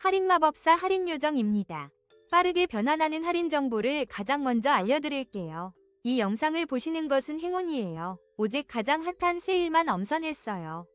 할인 마법사 할인 요정입니다. 빠르게 변환하는 할인 정보를 가장 먼저 알려드릴게요. 이 영상을 보시는 것은 행운이에요. 오직 가장 핫한 세일만 엄선했어요.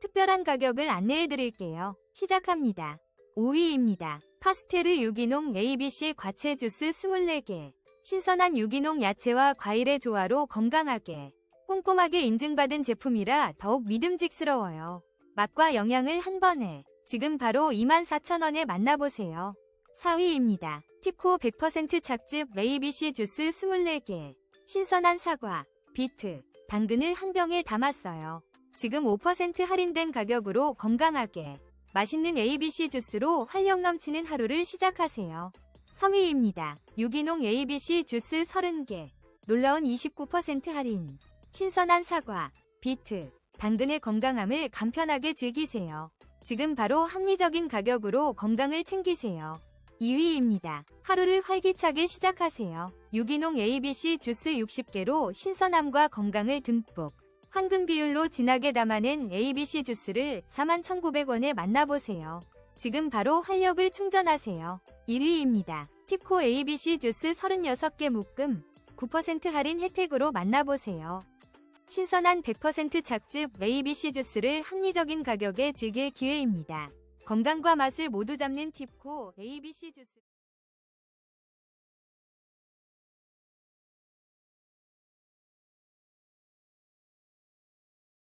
특별한 가격을 안내해드릴게요. 시작합니다. 5위입니다. 파스테르 유기농 ABC 과채 주스 24개. 신선한 유기농 야채와 과일의 조화로 건강하게, 꼼꼼하게 인증받은 제품이라 더욱 믿음직스러워요. 맛과 영양을 한 번에 지금 바로 24,000원에 만나보세요. 4위입니다. 팁코 100% 착즙 ABC 주스 24개. 신선한 사과, 비트, 당근을 한 병에 담았어요. 지금 5% 할인된 가격으로 건강하게 맛있는 ABC 주스로 활력 넘치는 하루를 시작하세요. 3위입니다. 유기농 ABC 주스 30개. 놀라운 29% 할인. 신선한 사과, 비트, 당근의 건강함을 간편하게 즐기세요. 지금 바로 합리적인 가격으로 건강을 챙기세요. 2위입니다. 하루를 활기차게 시작하세요. 유기농 ABC 주스 60개로 신선함과 건강을 듬뿍. 황금 비율로 진하게 담아낸 ABC 주스를 41,900원에 만나보세요. 지금 바로 활력을 충전하세요. 1위입니다. 팁코 ABC 주스 36개 묶음 9% 할인 혜택으로 만나보세요. 신선한 100% 착즙 ABC 주스를 합리적인 가격에 즐길 기회입니다. 건강과 맛을 모두 잡는 팁코 ABC 주스